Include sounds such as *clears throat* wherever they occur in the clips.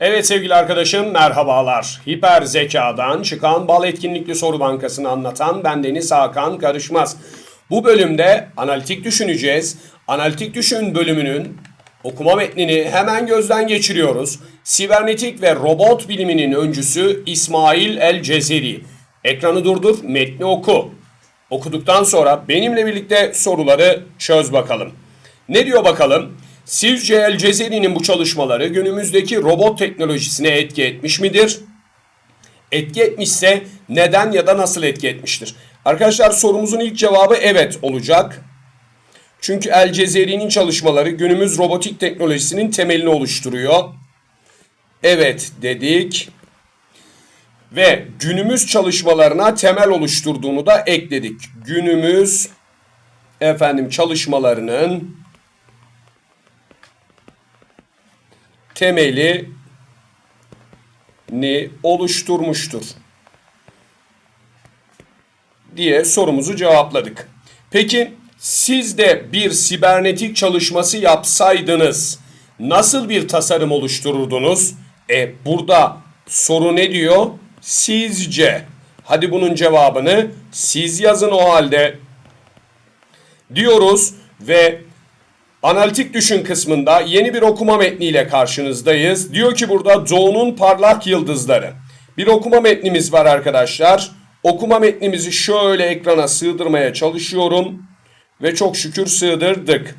Evet sevgili arkadaşım merhabalar. Hiper zekadan çıkan bal etkinlikli soru bankasını anlatan bendeniz Hakan Karışmaz. Bu bölümde analitik düşüneceğiz. Analitik düşün bölümünün okuma metnini hemen gözden geçiriyoruz. Sibernetik ve robot biliminin öncüsü İsmail El Cezeri. Ekranı durdur, metni oku. Okuduktan sonra benimle birlikte soruları çöz bakalım. Ne diyor bakalım? Sizce El Cezeri'nin bu çalışmaları günümüzdeki robot teknolojisine etki etmiş midir? Etki etmişse neden ya da nasıl etki etmiştir? Arkadaşlar sorumuzun ilk cevabı evet olacak. Çünkü El Cezeri'nin çalışmaları günümüz robotik teknolojisinin temelini oluşturuyor. Evet dedik. Ve günümüz çalışmalarına temel oluşturduğunu da ekledik. Günümüz efendim çalışmalarının temelini oluşturmuştur diye sorumuzu cevapladık. Peki siz de bir sibernetik çalışması yapsaydınız nasıl bir tasarım oluştururdunuz? E burada soru ne diyor? Sizce. Hadi bunun cevabını siz yazın o halde. Diyoruz ve Analitik düşün kısmında yeni bir okuma metniyle karşınızdayız. Diyor ki burada Doğu'nun parlak yıldızları. Bir okuma metnimiz var arkadaşlar. Okuma metnimizi şöyle ekrana sığdırmaya çalışıyorum. Ve çok şükür sığdırdık.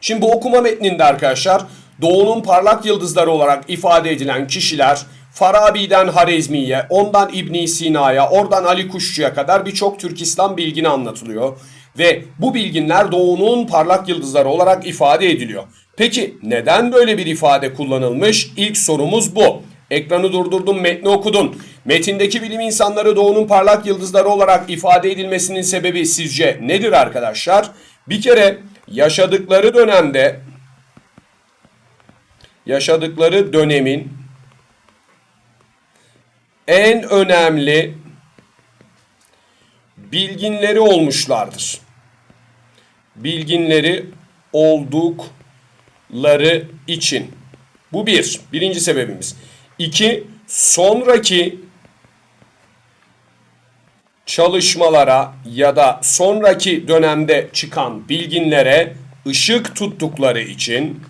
Şimdi bu okuma metninde arkadaşlar Doğu'nun parlak yıldızları olarak ifade edilen kişiler Farabi'den Harezmi'ye, ondan İbn Sina'ya, oradan Ali Kuşçu'ya kadar birçok Türk İslam bilgini anlatılıyor. Ve bu bilginler doğunun parlak yıldızları olarak ifade ediliyor. Peki neden böyle bir ifade kullanılmış? İlk sorumuz bu. Ekranı durdurdun, metni okudun. Metindeki bilim insanları doğunun parlak yıldızları olarak ifade edilmesinin sebebi sizce nedir arkadaşlar? Bir kere yaşadıkları dönemde yaşadıkları dönemin en önemli bilginleri olmuşlardır bilginleri oldukları için. Bu bir. Birinci sebebimiz. İki, sonraki çalışmalara ya da sonraki dönemde çıkan bilginlere ışık tuttukları için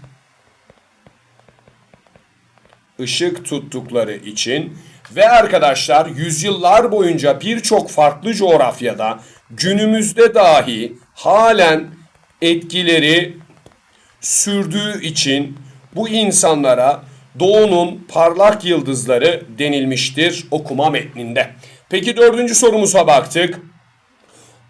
ışık tuttukları için ve arkadaşlar yüzyıllar boyunca birçok farklı coğrafyada günümüzde dahi halen etkileri sürdüğü için bu insanlara doğunun parlak yıldızları denilmiştir okuma metninde. Peki dördüncü sorumuza baktık.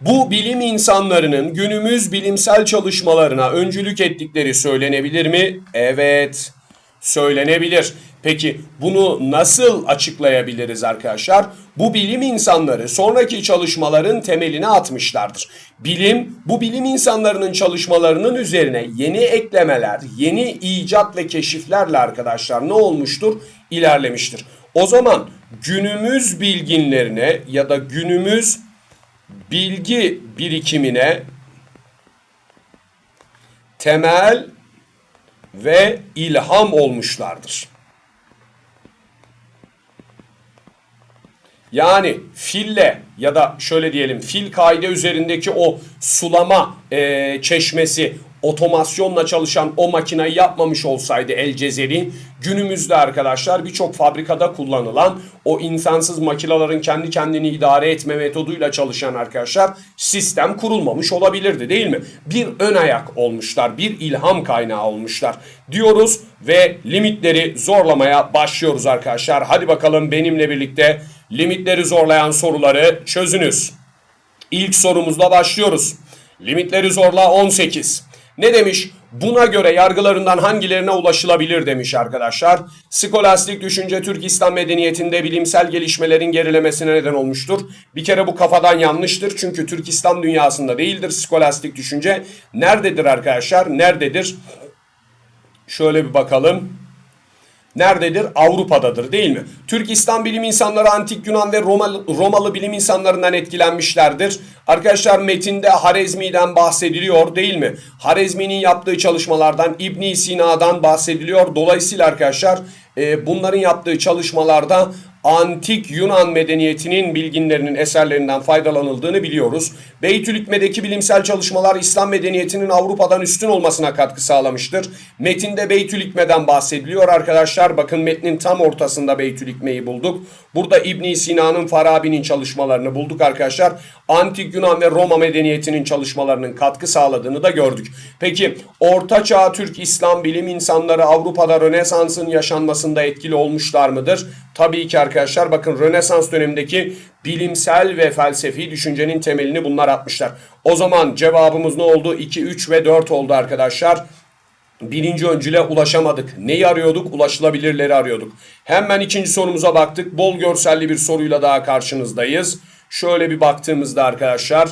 Bu bilim insanlarının günümüz bilimsel çalışmalarına öncülük ettikleri söylenebilir mi? Evet, söylenebilir. Peki bunu nasıl açıklayabiliriz arkadaşlar? Bu bilim insanları sonraki çalışmaların temelini atmışlardır. Bilim, bu bilim insanlarının çalışmalarının üzerine yeni eklemeler, yeni icat ve keşiflerle arkadaşlar ne olmuştur? İlerlemiştir. O zaman günümüz bilginlerine ya da günümüz bilgi birikimine temel ve ilham olmuşlardır. Yani fille ya da şöyle diyelim fil kaide üzerindeki o sulama e, çeşmesi otomasyonla çalışan o makinayı yapmamış olsaydı El Cezeri günümüzde arkadaşlar birçok fabrikada kullanılan o insansız makinelerin kendi kendini idare etme metoduyla çalışan arkadaşlar sistem kurulmamış olabilirdi değil mi? Bir ön ayak olmuşlar, bir ilham kaynağı olmuşlar diyoruz ve limitleri zorlamaya başlıyoruz arkadaşlar. Hadi bakalım benimle birlikte limitleri zorlayan soruları çözünüz. İlk sorumuzla başlıyoruz. Limitleri zorla 18. Ne demiş? Buna göre yargılarından hangilerine ulaşılabilir demiş arkadaşlar. Skolastik düşünce Türk İslam medeniyetinde bilimsel gelişmelerin gerilemesine neden olmuştur. Bir kere bu kafadan yanlıştır. Çünkü Türk İslam dünyasında değildir skolastik düşünce. Nerededir arkadaşlar? Nerededir? Şöyle bir bakalım. Nerededir? Avrupa'dadır değil mi? Türk İslam bilim insanları antik Yunan ve Romalı, Romalı bilim insanlarından etkilenmişlerdir. Arkadaşlar metinde Harezmi'den bahsediliyor değil mi? Harezmi'nin yaptığı çalışmalardan İbn Sina'dan bahsediliyor. Dolayısıyla arkadaşlar e, bunların yaptığı çalışmalarda antik Yunan medeniyetinin bilginlerinin eserlerinden faydalanıldığını biliyoruz. Beytülhikme'deki bilimsel çalışmalar İslam medeniyetinin Avrupa'dan üstün olmasına katkı sağlamıştır. Metinde Beytülhikme'den bahsediliyor arkadaşlar. Bakın metnin tam ortasında Beytülhikme'yi bulduk. Burada İbn Sina'nın Farabi'nin çalışmalarını bulduk arkadaşlar. Antik Yunan ve Roma medeniyetinin çalışmalarının katkı sağladığını da gördük. Peki Orta Çağ Türk İslam bilim insanları Avrupa'da Rönesans'ın yaşanmasında etkili olmuşlar mıdır? Tabii ki arkadaşlar bakın Rönesans dönemindeki bilimsel ve felsefi düşüncenin temelini bunlar atmışlar. O zaman cevabımız ne oldu? 2, 3 ve 4 oldu arkadaşlar. Birinci öncüle ulaşamadık. Neyi arıyorduk? Ulaşılabilirleri arıyorduk. Hemen ikinci sorumuza baktık. Bol görselli bir soruyla daha karşınızdayız. Şöyle bir baktığımızda arkadaşlar.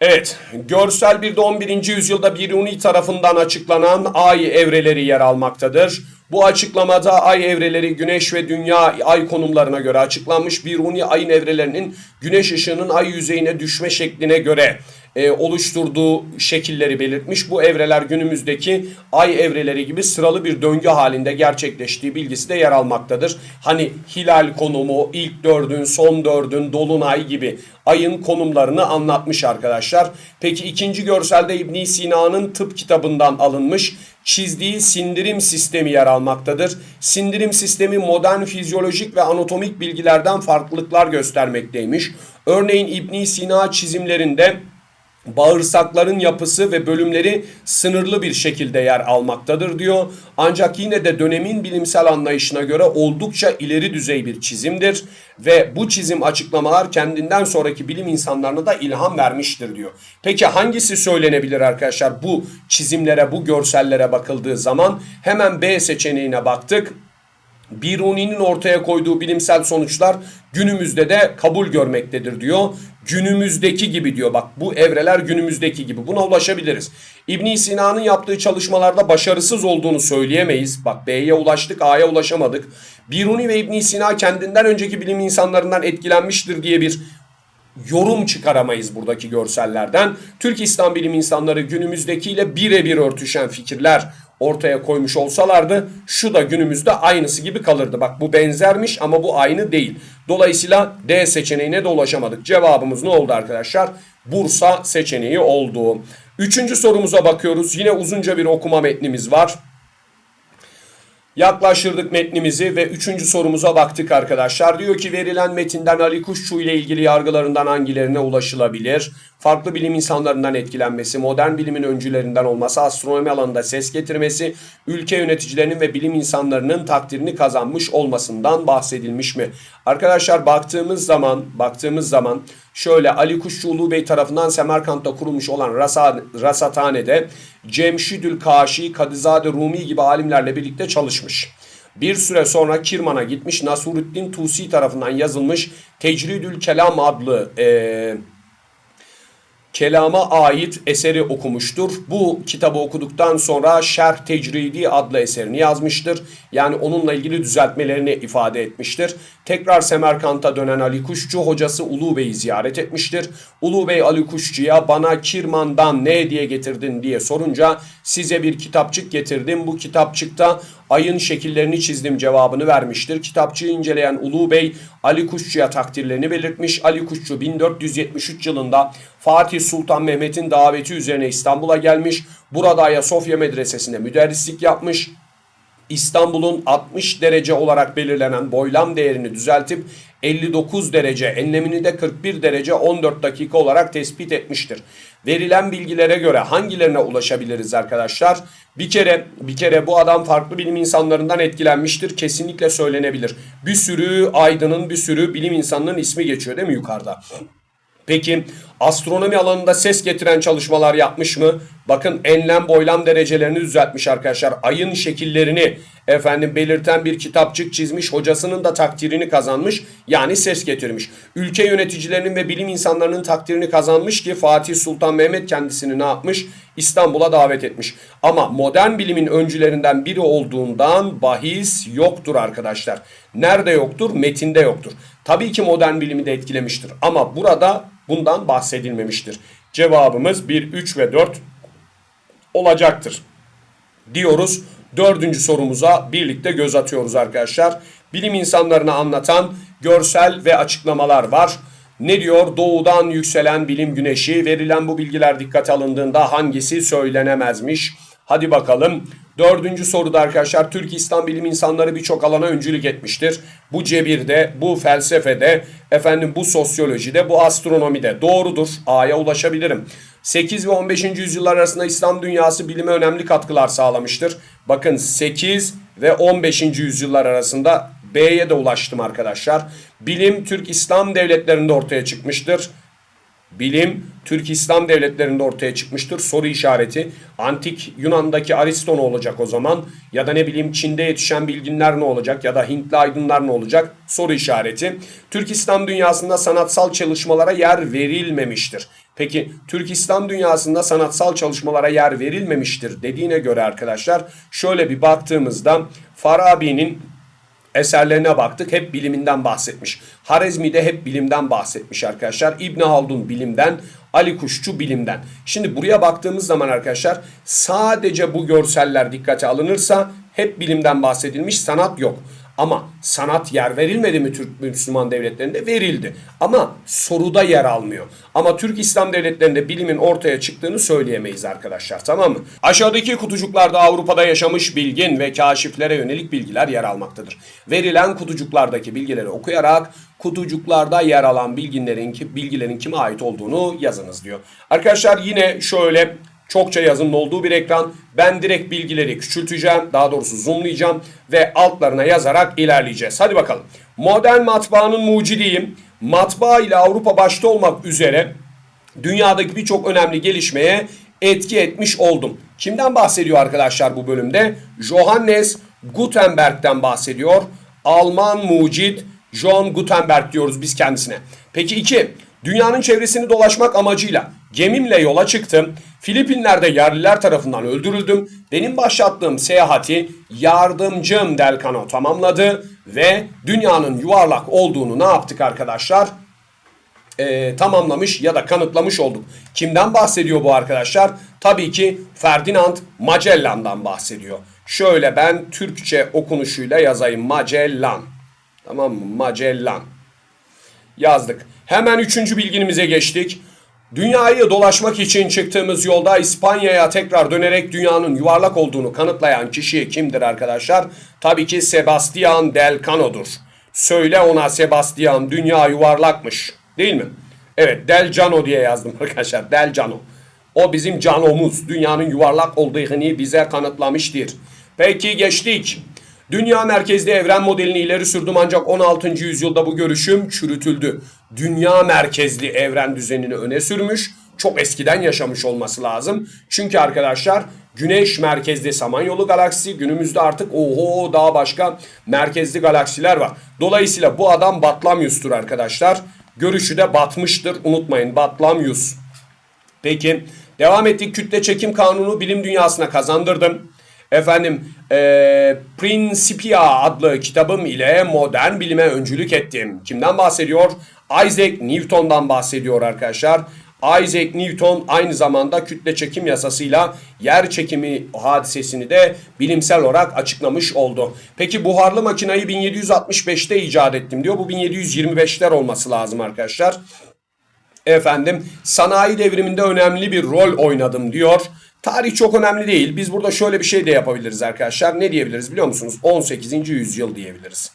Evet, görsel bir de 11. yüzyılda Biruni tarafından açıklanan ay evreleri yer almaktadır. Bu açıklamada ay evreleri güneş ve dünya ay konumlarına göre açıklanmış. Biruni ayın evrelerinin güneş ışığının ay yüzeyine düşme şekline göre e, oluşturduğu şekilleri belirtmiş. Bu evreler günümüzdeki ay evreleri gibi sıralı bir döngü halinde gerçekleştiği bilgisi de yer almaktadır. Hani hilal konumu, ilk dördün, son dördün, dolunay gibi ayın konumlarını anlatmış arkadaşlar. Peki ikinci görselde İbn Sina'nın tıp kitabından alınmış çizdiği sindirim sistemi yer almaktadır. Sindirim sistemi modern fizyolojik ve anatomik bilgilerden farklılıklar göstermekteymiş. Örneğin İbn Sina çizimlerinde bağırsakların yapısı ve bölümleri sınırlı bir şekilde yer almaktadır diyor. Ancak yine de dönemin bilimsel anlayışına göre oldukça ileri düzey bir çizimdir ve bu çizim açıklamalar kendinden sonraki bilim insanlarına da ilham vermiştir diyor. Peki hangisi söylenebilir arkadaşlar bu çizimlere, bu görsellere bakıldığı zaman? Hemen B seçeneğine baktık. Biruni'nin ortaya koyduğu bilimsel sonuçlar günümüzde de kabul görmektedir diyor. Günümüzdeki gibi diyor bak bu evreler günümüzdeki gibi buna ulaşabiliriz. İbn Sina'nın yaptığı çalışmalarda başarısız olduğunu söyleyemeyiz. Bak B'ye ulaştık A'ya ulaşamadık. Biruni ve İbn Sina kendinden önceki bilim insanlarından etkilenmiştir diye bir yorum çıkaramayız buradaki görsellerden. Türk İslam bilim insanları günümüzdekiyle birebir örtüşen fikirler ortaya koymuş olsalardı şu da günümüzde aynısı gibi kalırdı. Bak bu benzermiş ama bu aynı değil. Dolayısıyla D seçeneğine de ulaşamadık. Cevabımız ne oldu arkadaşlar? Bursa seçeneği oldu. Üçüncü sorumuza bakıyoruz. Yine uzunca bir okuma metnimiz var. Yaklaştırdık metnimizi ve üçüncü sorumuza baktık arkadaşlar. Diyor ki verilen metinden Ali Kuşçu ile ilgili yargılarından hangilerine ulaşılabilir? Farklı bilim insanlarından etkilenmesi, modern bilimin öncülerinden olması, astronomi alanında ses getirmesi, ülke yöneticilerinin ve bilim insanlarının takdirini kazanmış olmasından bahsedilmiş mi? Arkadaşlar baktığımız zaman, baktığımız zaman şöyle Ali Kuşçu Bey tarafından Semerkant'ta kurulmuş olan Rasa, Rasathane'de Cemşidül Kaşi, Kadizade Rumi gibi alimlerle birlikte çalışmış. Bir süre sonra Kirman'a gitmiş Nasuruddin Tusi tarafından yazılmış Tecridül Kelam adlı eee kelama ait eseri okumuştur. Bu kitabı okuduktan sonra Şerh Tecridi adlı eserini yazmıştır. Yani onunla ilgili düzeltmelerini ifade etmiştir. Tekrar Semerkant'a dönen Ali Kuşçu hocası Ulu Bey'i ziyaret etmiştir. Ulu Bey Ali Kuşçu'ya bana Kirman'dan ne hediye getirdin diye sorunca size bir kitapçık getirdim. Bu kitapçıkta ayın şekillerini çizdim cevabını vermiştir. Kitapçığı inceleyen Ulu Bey Ali Kuşçu'ya takdirlerini belirtmiş. Ali Kuşçu 1473 yılında Fatih Sultan Mehmet'in daveti üzerine İstanbul'a gelmiş. Burada Ayasofya Medresesi'nde müderrislik yapmış. İstanbul'un 60 derece olarak belirlenen boylam değerini düzeltip 59 derece, enlemini de 41 derece 14 dakika olarak tespit etmiştir. Verilen bilgilere göre hangilerine ulaşabiliriz arkadaşlar? Bir kere bir kere bu adam farklı bilim insanlarından etkilenmiştir. Kesinlikle söylenebilir. Bir sürü aydının, bir sürü bilim insanının ismi geçiyor değil mi yukarıda? Peki astronomi alanında ses getiren çalışmalar yapmış mı? Bakın enlem boylam derecelerini düzeltmiş arkadaşlar. Ayın şekillerini efendim belirten bir kitapçık çizmiş. Hocasının da takdirini kazanmış. Yani ses getirmiş. Ülke yöneticilerinin ve bilim insanlarının takdirini kazanmış ki Fatih Sultan Mehmet kendisini ne yapmış? İstanbul'a davet etmiş. Ama modern bilimin öncülerinden biri olduğundan bahis yoktur arkadaşlar. Nerede yoktur? Metinde yoktur. Tabii ki modern bilimi de etkilemiştir. Ama burada bundan bahsedilmemiştir. Cevabımız 1, 3 ve 4 olacaktır. Diyoruz. Dördüncü sorumuza birlikte göz atıyoruz arkadaşlar. Bilim insanlarını anlatan görsel ve açıklamalar var. Ne diyor? Doğudan yükselen bilim güneşi. Verilen bu bilgiler dikkate alındığında hangisi söylenemezmiş? Hadi bakalım. Dördüncü soruda arkadaşlar Türk İslam bilim insanları birçok alana öncülük etmiştir. Bu cebirde, bu felsefede, efendim bu sosyolojide, bu astronomide doğrudur. A'ya ulaşabilirim. 8 ve 15. yüzyıllar arasında İslam dünyası bilime önemli katkılar sağlamıştır. Bakın 8 ve 15. yüzyıllar arasında B'ye de ulaştım arkadaşlar. Bilim Türk İslam devletlerinde ortaya çıkmıştır. Bilim Türk İslam devletlerinde ortaya çıkmıştır. Soru işareti. Antik Yunan'daki Aristo ne olacak o zaman? Ya da ne bileyim Çin'de yetişen bilginler ne olacak? Ya da Hintli aydınlar ne olacak? Soru işareti. Türk İslam dünyasında sanatsal çalışmalara yer verilmemiştir. Peki Türk İslam dünyasında sanatsal çalışmalara yer verilmemiştir dediğine göre arkadaşlar şöyle bir baktığımızda Farabi'nin eserlerine baktık. Hep biliminden bahsetmiş. Harezmi de hep bilimden bahsetmiş arkadaşlar. İbn Haldun bilimden, Ali Kuşçu bilimden. Şimdi buraya baktığımız zaman arkadaşlar sadece bu görseller dikkate alınırsa hep bilimden bahsedilmiş, sanat yok. Ama sanat yer verilmedi mi Türk Müslüman devletlerinde? Verildi. Ama soruda yer almıyor. Ama Türk İslam devletlerinde bilimin ortaya çıktığını söyleyemeyiz arkadaşlar. Tamam mı? Aşağıdaki kutucuklarda Avrupa'da yaşamış bilgin ve kaşiflere yönelik bilgiler yer almaktadır. Verilen kutucuklardaki bilgileri okuyarak kutucuklarda yer alan bilginlerin, bilgilerin kime ait olduğunu yazınız diyor. Arkadaşlar yine şöyle çokça yazının olduğu bir ekran. Ben direkt bilgileri küçülteceğim. Daha doğrusu zoomlayacağım ve altlarına yazarak ilerleyeceğiz. Hadi bakalım. Modern matbaanın mucidiyim. Matbaa ile Avrupa başta olmak üzere dünyadaki birçok önemli gelişmeye etki etmiş oldum. Kimden bahsediyor arkadaşlar bu bölümde? Johannes Gutenberg'den bahsediyor. Alman mucit John Gutenberg diyoruz biz kendisine. Peki 2. Dünyanın çevresini dolaşmak amacıyla gemimle yola çıktım. Filipinler'de yerliler tarafından öldürüldüm. Benim başlattığım seyahati yardımcım Delcano tamamladı ve dünyanın yuvarlak olduğunu ne yaptık arkadaşlar? Ee, tamamlamış ya da kanıtlamış olduk. Kimden bahsediyor bu arkadaşlar? Tabii ki Ferdinand Magellan'dan bahsediyor. Şöyle ben Türkçe okunuşuyla yazayım. Magellan. Tamam mı? Magellan. Yazdık. Hemen üçüncü bilginimize geçtik. Dünyayı dolaşmak için çıktığımız yolda İspanya'ya tekrar dönerek dünyanın yuvarlak olduğunu kanıtlayan kişi kimdir arkadaşlar? Tabii ki Sebastian Del Cano'dur. Söyle ona Sebastian dünya yuvarlakmış. Değil mi? Evet Del Cano diye yazdım arkadaşlar. Del Cano. O bizim canomuz. Dünyanın yuvarlak olduğunu bize kanıtlamıştır. Peki geçtik. Dünya merkezli evren modelini ileri sürdüm ancak 16. yüzyılda bu görüşüm çürütüldü. Dünya merkezli evren düzenini öne sürmüş. Çok eskiden yaşamış olması lazım. Çünkü arkadaşlar Güneş merkezli Samanyolu galaksisi günümüzde artık oho daha başka merkezli galaksiler var. Dolayısıyla bu adam Batlamyus'tur arkadaşlar. Görüşü de batmıştır. Unutmayın Batlamyus. Peki devam ettik. Kütle çekim kanunu bilim dünyasına kazandırdım. Efendim e, Principia adlı kitabım ile modern bilime öncülük ettim. Kimden bahsediyor? Isaac Newton'dan bahsediyor arkadaşlar. Isaac Newton aynı zamanda kütle çekim yasasıyla yer çekimi hadisesini de bilimsel olarak açıklamış oldu. Peki buharlı makinayı 1765'te icat ettim diyor. Bu 1725'ler olması lazım arkadaşlar. Efendim sanayi devriminde önemli bir rol oynadım diyor. Tarih çok önemli değil. Biz burada şöyle bir şey de yapabiliriz arkadaşlar. Ne diyebiliriz biliyor musunuz? 18. yüzyıl diyebiliriz.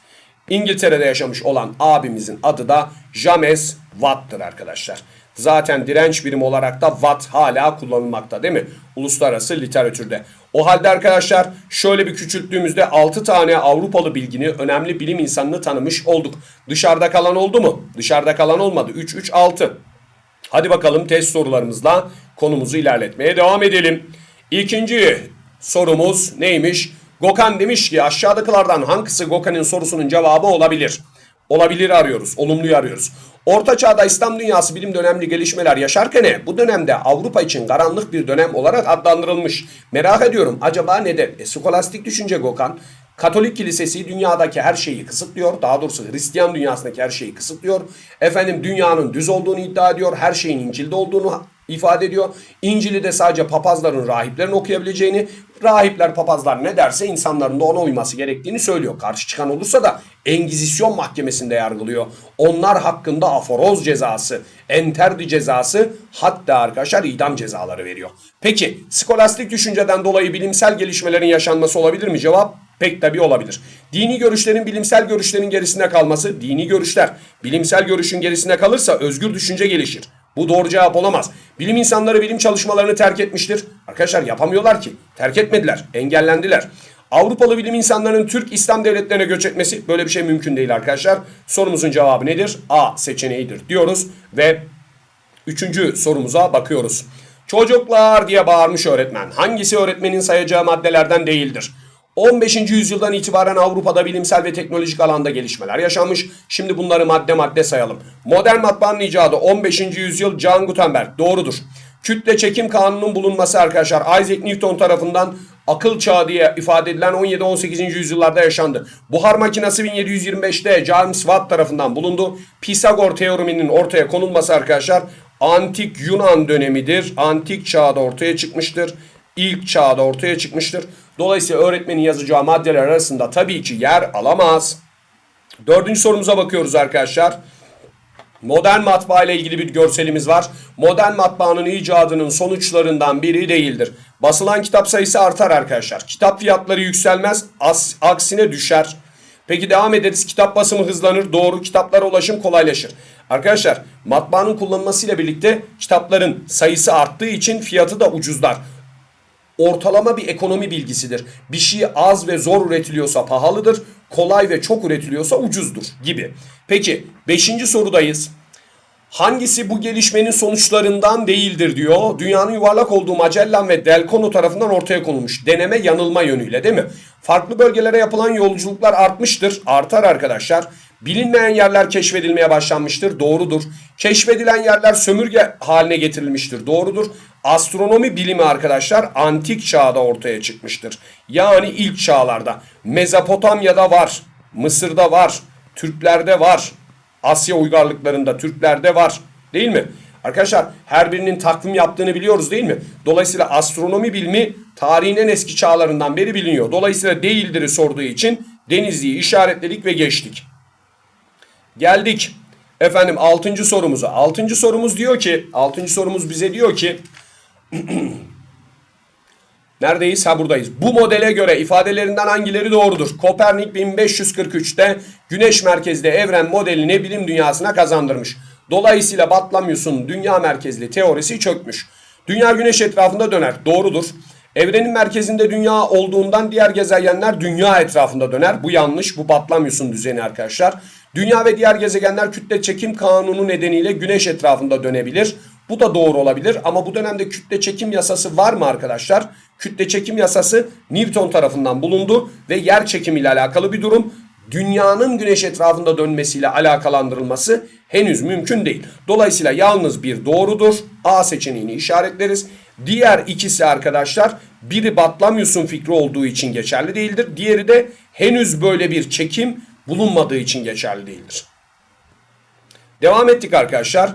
İngiltere'de yaşamış olan abimizin adı da James Watt'tır arkadaşlar. Zaten direnç birimi olarak da Watt hala kullanılmakta değil mi? Uluslararası literatürde. O halde arkadaşlar şöyle bir küçülttüğümüzde 6 tane Avrupalı bilgini, önemli bilim insanını tanımış olduk. Dışarıda kalan oldu mu? Dışarıda kalan olmadı. 3, 3, 6. Hadi bakalım test sorularımızla konumuzu ilerletmeye devam edelim. İkinci sorumuz neymiş? Gökhan demiş ki aşağıdakilerden hangisi Gökhan'ın sorusunun cevabı olabilir? Olabilir arıyoruz, olumluyu arıyoruz. Orta çağda İslam dünyası bilimde önemli gelişmeler yaşarken bu dönemde Avrupa için karanlık bir dönem olarak adlandırılmış. Merak ediyorum acaba neden? E, skolastik düşünce Gökhan. Katolik kilisesi dünyadaki her şeyi kısıtlıyor. Daha doğrusu Hristiyan dünyasındaki her şeyi kısıtlıyor. Efendim dünyanın düz olduğunu iddia ediyor. Her şeyin İncil'de olduğunu ifade ediyor. İncil'i de sadece papazların, rahiplerin okuyabileceğini, rahipler, papazlar ne derse insanların da ona uyması gerektiğini söylüyor. Karşı çıkan olursa da Engizisyon mahkemesinde yargılıyor. Onlar hakkında aforoz cezası, enterdi cezası hatta arkadaşlar idam cezaları veriyor. Peki skolastik düşünceden dolayı bilimsel gelişmelerin yaşanması olabilir mi? Cevap pek tabii olabilir. Dini görüşlerin bilimsel görüşlerin gerisinde kalması, dini görüşler bilimsel görüşün gerisinde kalırsa özgür düşünce gelişir. Bu doğru cevap olamaz. Bilim insanları bilim çalışmalarını terk etmiştir. Arkadaşlar yapamıyorlar ki. Terk etmediler, engellendiler. Avrupalı bilim insanlarının Türk İslam devletlerine göç etmesi böyle bir şey mümkün değil arkadaşlar. Sorumuzun cevabı nedir? A seçeneğidir diyoruz ve üçüncü sorumuza bakıyoruz. Çocuklar diye bağırmış öğretmen. Hangisi öğretmenin sayacağı maddelerden değildir? 15. yüzyıldan itibaren Avrupa'da bilimsel ve teknolojik alanda gelişmeler yaşanmış. Şimdi bunları madde madde sayalım. Modern matbaanın icadı 15. yüzyıl John Gutenberg. Doğrudur. Kütle çekim kanununun bulunması arkadaşlar Isaac Newton tarafından akıl çağı diye ifade edilen 17-18. yüzyıllarda yaşandı. Buhar makinesi 1725'te James Watt tarafından bulundu. Pisagor teoreminin ortaya konulması arkadaşlar antik Yunan dönemidir. Antik çağda ortaya çıkmıştır. İlk çağda ortaya çıkmıştır. Dolayısıyla öğretmenin yazacağı maddeler arasında tabii ki yer alamaz. Dördüncü sorumuza bakıyoruz arkadaşlar. Modern matbaa ile ilgili bir görselimiz var. Modern matbaanın icadının sonuçlarından biri değildir. Basılan kitap sayısı artar arkadaşlar. Kitap fiyatları yükselmez, as, aksine düşer. Peki devam ederiz. Kitap basımı hızlanır. Doğru. Kitaplara ulaşım kolaylaşır. Arkadaşlar matbaanın kullanılmasıyla birlikte kitapların sayısı arttığı için fiyatı da ucuzlar ortalama bir ekonomi bilgisidir. Bir şey az ve zor üretiliyorsa pahalıdır, kolay ve çok üretiliyorsa ucuzdur gibi. Peki 5. sorudayız. Hangisi bu gelişmenin sonuçlarından değildir diyor. Dünyanın yuvarlak olduğu Magellan ve Delcono tarafından ortaya konulmuş. Deneme yanılma yönüyle değil mi? Farklı bölgelere yapılan yolculuklar artmıştır. Artar arkadaşlar. Bilinmeyen yerler keşfedilmeye başlanmıştır. Doğrudur. Keşfedilen yerler sömürge haline getirilmiştir. Doğrudur. Astronomi bilimi arkadaşlar antik çağda ortaya çıkmıştır. Yani ilk çağlarda. Mezopotamya'da var. Mısır'da var. Türklerde var. Asya uygarlıklarında Türklerde var. Değil mi? Arkadaşlar her birinin takvim yaptığını biliyoruz değil mi? Dolayısıyla astronomi bilimi tarihin en eski çağlarından beri biliniyor. Dolayısıyla değildir'i sorduğu için Denizli'yi işaretledik ve geçtik. Geldik efendim 6. sorumuza. 6. sorumuz diyor ki 6. sorumuz bize diyor ki *clears throat* Neredeyiz? Ha buradayız. Bu modele göre ifadelerinden hangileri doğrudur? Kopernik 1543'te Güneş merkezli evren modelini bilim dünyasına kazandırmış. Dolayısıyla Batlamyus'un dünya merkezli teorisi çökmüş. Dünya güneş etrafında döner. Doğrudur. Evrenin merkezinde dünya olduğundan diğer gezegenler dünya etrafında döner. Bu yanlış. Bu Batlamyus'un düzeni arkadaşlar. Dünya ve diğer gezegenler kütle çekim kanunu nedeniyle güneş etrafında dönebilir. Bu da doğru olabilir ama bu dönemde kütle çekim yasası var mı arkadaşlar? Kütle çekim yasası Newton tarafından bulundu ve yer çekimi ile alakalı bir durum. Dünyanın güneş etrafında dönmesiyle alakalandırılması henüz mümkün değil. Dolayısıyla yalnız bir doğrudur. A seçeneğini işaretleriz. Diğer ikisi arkadaşlar biri Batlamyus'un fikri olduğu için geçerli değildir. Diğeri de henüz böyle bir çekim bulunmadığı için geçerli değildir. Devam ettik arkadaşlar.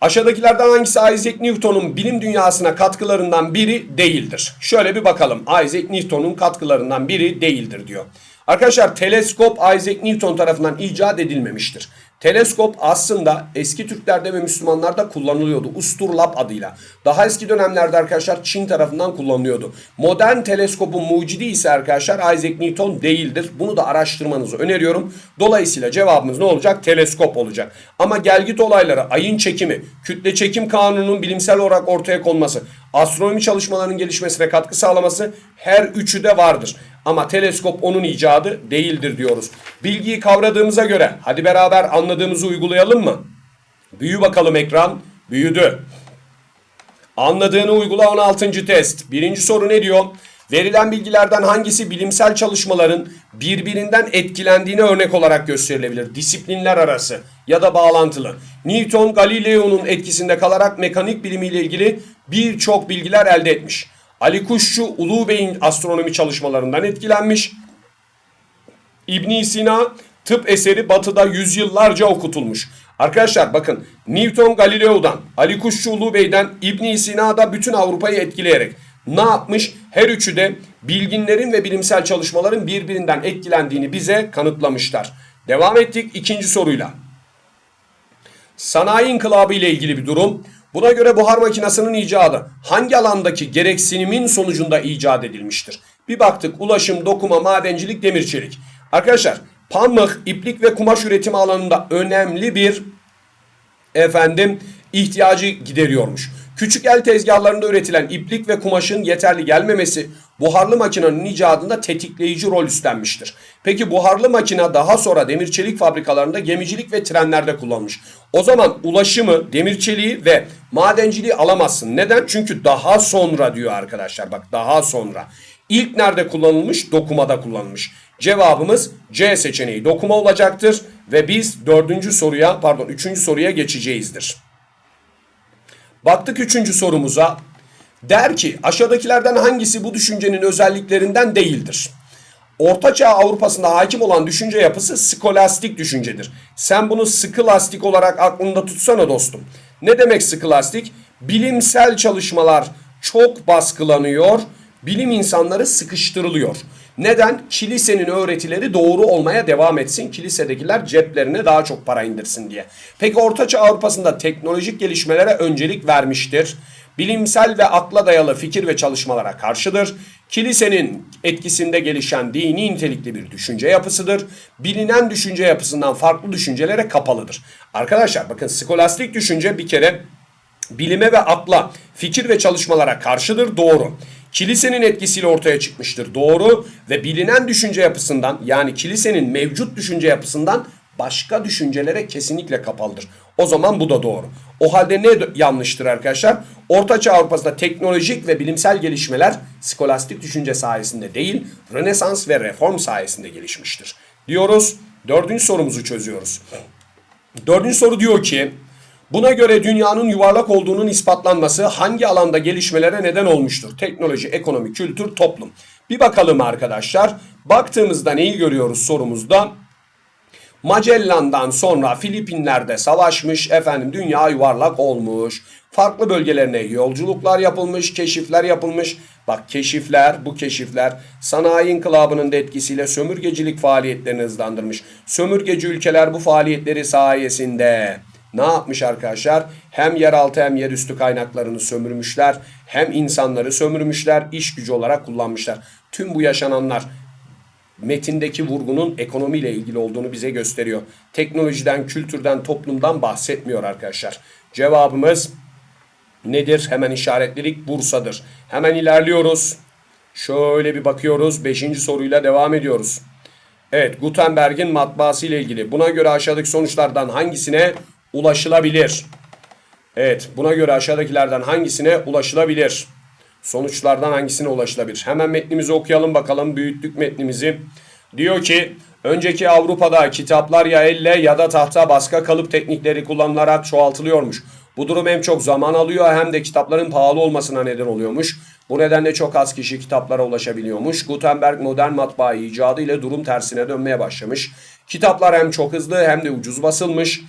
Aşağıdakilerden hangisi Isaac Newton'un bilim dünyasına katkılarından biri değildir? Şöyle bir bakalım. Isaac Newton'un katkılarından biri değildir diyor. Arkadaşlar teleskop Isaac Newton tarafından icat edilmemiştir. Teleskop aslında eski Türklerde ve Müslümanlarda kullanılıyordu. Usturlap adıyla. Daha eski dönemlerde arkadaşlar Çin tarafından kullanılıyordu. Modern teleskopun mucidi ise arkadaşlar Isaac Newton değildir. Bunu da araştırmanızı öneriyorum. Dolayısıyla cevabımız ne olacak? Teleskop olacak. Ama gelgit olayları, ayın çekimi, kütle çekim kanununun bilimsel olarak ortaya konması, astronomi çalışmalarının gelişmesine katkı sağlaması her üçü de vardır. Ama teleskop onun icadı değildir diyoruz. Bilgiyi kavradığımıza göre hadi beraber anladığımızı uygulayalım mı? Büyü bakalım ekran. büyüdü. Anladığını uygula 16. test. Birinci soru ne diyor? Verilen bilgilerden hangisi bilimsel çalışmaların birbirinden etkilendiğine örnek olarak gösterilebilir? Disiplinler arası ya da bağlantılı. Newton Galileo'nun etkisinde kalarak mekanik bilimiyle ilgili birçok bilgiler elde etmiş. Ali Kuşçu Ulu Bey'in astronomi çalışmalarından etkilenmiş. İbn Sina tıp eseri batıda yüzyıllarca okutulmuş. Arkadaşlar bakın Newton Galileo'dan, Ali Kuşçu Ulu Bey'den, İbn Sina'da bütün Avrupa'yı etkileyerek ne yapmış? Her üçü de bilginlerin ve bilimsel çalışmaların birbirinden etkilendiğini bize kanıtlamışlar. Devam ettik ikinci soruyla. Sanayi inkılabı ile ilgili bir durum. Buna göre buhar makinesinin icadı hangi alandaki gereksinimin sonucunda icat edilmiştir? Bir baktık ulaşım, dokuma, madencilik, demir çelik. Arkadaşlar pamuk, iplik ve kumaş üretimi alanında önemli bir efendim ihtiyacı gideriyormuş. Küçük el tezgahlarında üretilen iplik ve kumaşın yeterli gelmemesi buharlı makinenin icadında tetikleyici rol üstlenmiştir. Peki buharlı makine daha sonra demir çelik fabrikalarında gemicilik ve trenlerde kullanılmış. O zaman ulaşımı, demir çeliği ve madenciliği alamazsın. Neden? Çünkü daha sonra diyor arkadaşlar. Bak daha sonra. İlk nerede kullanılmış? Dokumada kullanılmış. Cevabımız C seçeneği dokuma olacaktır ve biz dördüncü soruya pardon üçüncü soruya geçeceğizdir. Baktık üçüncü sorumuza. Der ki aşağıdakilerden hangisi bu düşüncenin özelliklerinden değildir? Ortaçağ Avrupa'sında hakim olan düşünce yapısı skolastik düşüncedir. Sen bunu skolastik olarak aklında tutsana dostum. Ne demek skolastik? Bilimsel çalışmalar çok baskılanıyor, bilim insanları sıkıştırılıyor. Neden? Kilisenin öğretileri doğru olmaya devam etsin. Kilisedekiler ceplerine daha çok para indirsin diye. Peki Ortaçağ Avrupa'sında teknolojik gelişmelere öncelik vermiştir. Bilimsel ve akla dayalı fikir ve çalışmalara karşıdır. Kilisenin etkisinde gelişen dini nitelikli bir düşünce yapısıdır. Bilinen düşünce yapısından farklı düşüncelere kapalıdır. Arkadaşlar bakın skolastik düşünce bir kere bilime ve akla, fikir ve çalışmalara karşıdır doğru. Kilisenin etkisiyle ortaya çıkmıştır doğru ve bilinen düşünce yapısından yani kilisenin mevcut düşünce yapısından başka düşüncelere kesinlikle kapalıdır. O zaman bu da doğru. O halde ne yanlıştır arkadaşlar? Ortaçağ Avrupa'sında teknolojik ve bilimsel gelişmeler skolastik düşünce sayesinde değil, Rönesans ve Reform sayesinde gelişmiştir. Diyoruz. Dördüncü sorumuzu çözüyoruz. Dördüncü soru diyor ki Buna göre dünyanın yuvarlak olduğunun ispatlanması hangi alanda gelişmelere neden olmuştur? Teknoloji, ekonomi, kültür, toplum. Bir bakalım arkadaşlar. Baktığımızda neyi görüyoruz sorumuzda? Magellan'dan sonra Filipinler'de savaşmış, efendim dünya yuvarlak olmuş. Farklı bölgelerine yolculuklar yapılmış, keşifler yapılmış. Bak keşifler, bu keşifler sanayi inkılabının da etkisiyle sömürgecilik faaliyetlerini hızlandırmış. Sömürgeci ülkeler bu faaliyetleri sayesinde ne yapmış arkadaşlar? Hem yeraltı hem yerüstü kaynaklarını sömürmüşler, hem insanları sömürmüşler, iş gücü olarak kullanmışlar. Tüm bu yaşananlar metindeki vurgunun ekonomiyle ilgili olduğunu bize gösteriyor. Teknolojiden, kültürden, toplumdan bahsetmiyor arkadaşlar. Cevabımız nedir? Hemen işaretledik. Bursa'dır. Hemen ilerliyoruz. Şöyle bir bakıyoruz. Beşinci soruyla devam ediyoruz. Evet Gutenberg'in matbaası ile ilgili. Buna göre aşağıdaki sonuçlardan hangisine ulaşılabilir? Evet buna göre aşağıdakilerden hangisine ulaşılabilir? Sonuçlardan hangisine ulaşılabilir? Hemen metnimizi okuyalım bakalım. Büyüttük metnimizi. Diyor ki önceki Avrupa'da kitaplar ya elle ya da tahta baska kalıp teknikleri kullanılarak çoğaltılıyormuş. Bu durum hem çok zaman alıyor hem de kitapların pahalı olmasına neden oluyormuş. Bu nedenle çok az kişi kitaplara ulaşabiliyormuş. Gutenberg modern matbaa icadı ile durum tersine dönmeye başlamış. Kitaplar hem çok hızlı hem de ucuz basılmış.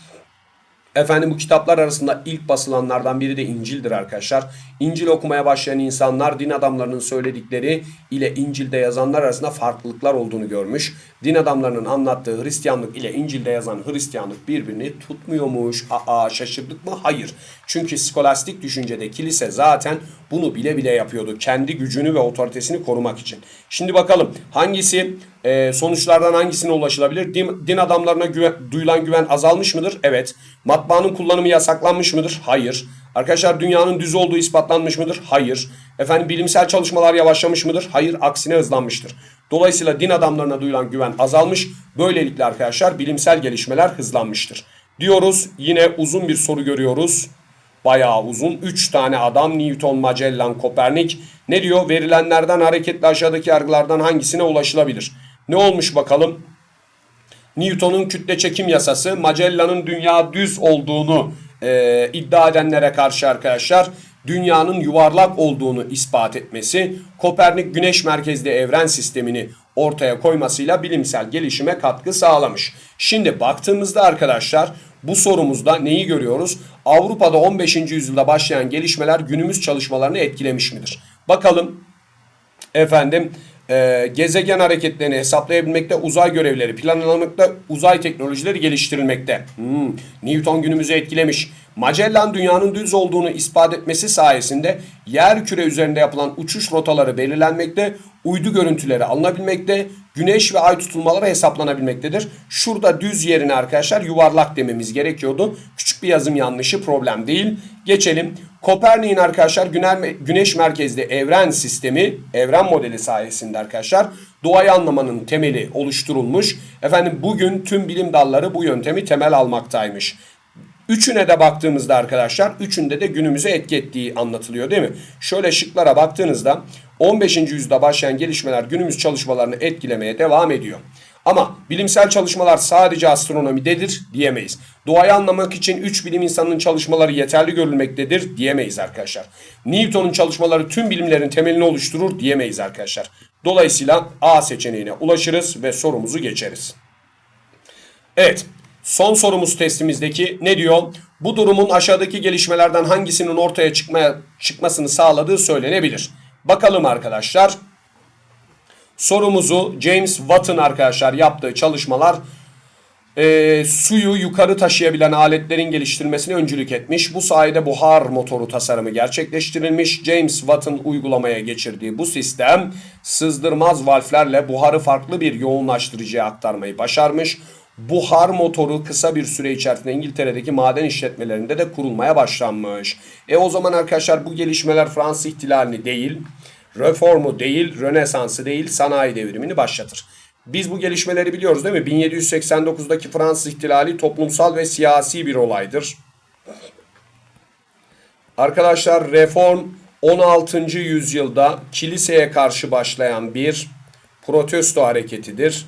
Efendim bu kitaplar arasında ilk basılanlardan biri de İncil'dir arkadaşlar. İncil okumaya başlayan insanlar din adamlarının söyledikleri ile İncil'de yazanlar arasında farklılıklar olduğunu görmüş. Din adamlarının anlattığı Hristiyanlık ile İncil'de yazan Hristiyanlık birbirini tutmuyormuş. Aa şaşırdık mı? Hayır. Çünkü skolastik düşüncede kilise zaten bunu bile bile yapıyordu. Kendi gücünü ve otoritesini korumak için. Şimdi bakalım hangisi e, sonuçlardan hangisine ulaşılabilir? Din, din adamlarına güven, duyulan güven azalmış mıdır? Evet. Matbaanın kullanımı yasaklanmış mıdır? Hayır. Arkadaşlar dünyanın düz olduğu ispatlanmış mıdır? Hayır. Efendim bilimsel çalışmalar yavaşlamış mıdır? Hayır. Aksine hızlanmıştır. Dolayısıyla din adamlarına duyulan güven azalmış. Böylelikle arkadaşlar bilimsel gelişmeler hızlanmıştır. Diyoruz yine uzun bir soru görüyoruz. Bayağı uzun. 3 tane adam Newton, Magellan, Kopernik. Ne diyor? Verilenlerden hareketle aşağıdaki yargılardan hangisine ulaşılabilir? Ne olmuş bakalım? Newton'un kütle çekim yasası, Magellan'ın dünya düz olduğunu e, iddia edenlere karşı arkadaşlar dünyanın yuvarlak olduğunu ispat etmesi, Kopernik güneş merkezli evren sistemini ortaya koymasıyla bilimsel gelişime katkı sağlamış. Şimdi baktığımızda arkadaşlar bu sorumuzda neyi görüyoruz? Avrupa'da 15. yüzyılda başlayan gelişmeler günümüz çalışmalarını etkilemiş midir? Bakalım efendim e, gezegen hareketlerini hesaplayabilmekte, uzay görevleri planlamakta, uzay teknolojileri geliştirilmekte. Hmm, Newton günümüzü etkilemiş. Magellan dünyanın düz olduğunu ispat etmesi sayesinde yer küre üzerinde yapılan uçuş rotaları belirlenmekte, uydu görüntüleri alınabilmekte, güneş ve ay tutulmaları hesaplanabilmektedir. Şurada düz yerine arkadaşlar yuvarlak dememiz gerekiyordu. Küçük bir yazım yanlışı problem değil. Geçelim. Kopernik'in arkadaşlar güne- güneş merkezli evren sistemi, evren modeli sayesinde arkadaşlar doğayı anlamanın temeli oluşturulmuş. Efendim bugün tüm bilim dalları bu yöntemi temel almaktaymış. Üçüne de baktığımızda arkadaşlar üçünde de günümüze etki ettiği anlatılıyor değil mi? Şöyle şıklara baktığınızda 15. yüzyılda başlayan gelişmeler günümüz çalışmalarını etkilemeye devam ediyor. Ama bilimsel çalışmalar sadece astronomidedir diyemeyiz. Doğayı anlamak için 3 bilim insanının çalışmaları yeterli görülmektedir diyemeyiz arkadaşlar. Newton'un çalışmaları tüm bilimlerin temelini oluşturur diyemeyiz arkadaşlar. Dolayısıyla A seçeneğine ulaşırız ve sorumuzu geçeriz. Evet. Son sorumuz testimizdeki ne diyor? Bu durumun aşağıdaki gelişmelerden hangisinin ortaya çıkmaya çıkmasını sağladığı söylenebilir. Bakalım arkadaşlar. Sorumuzu James Watt'ın arkadaşlar yaptığı çalışmalar e, suyu yukarı taşıyabilen aletlerin geliştirilmesine öncülük etmiş. Bu sayede buhar motoru tasarımı gerçekleştirilmiş. James Watt'ın uygulamaya geçirdiği bu sistem sızdırmaz valflerle buharı farklı bir yoğunlaştırıcıya aktarmayı başarmış. Buhar motoru kısa bir süre içerisinde İngiltere'deki maden işletmelerinde de kurulmaya başlanmış. E o zaman arkadaşlar bu gelişmeler Fransız ihtilalini değil, reformu değil, Rönesans'ı değil, sanayi devrimini başlatır. Biz bu gelişmeleri biliyoruz değil mi? 1789'daki Fransız ihtilali toplumsal ve siyasi bir olaydır. Arkadaşlar reform 16. yüzyılda kiliseye karşı başlayan bir protesto hareketidir.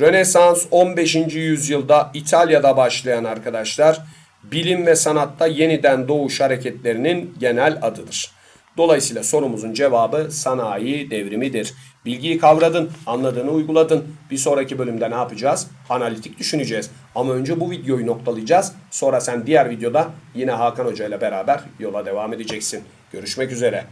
Rönesans 15. yüzyılda İtalya'da başlayan arkadaşlar bilim ve sanatta yeniden doğuş hareketlerinin genel adıdır. Dolayısıyla sorumuzun cevabı sanayi devrimidir. Bilgiyi kavradın, anladığını uyguladın. Bir sonraki bölümde ne yapacağız? Analitik düşüneceğiz. Ama önce bu videoyu noktalayacağız. Sonra sen diğer videoda yine Hakan Hoca ile beraber yola devam edeceksin. Görüşmek üzere.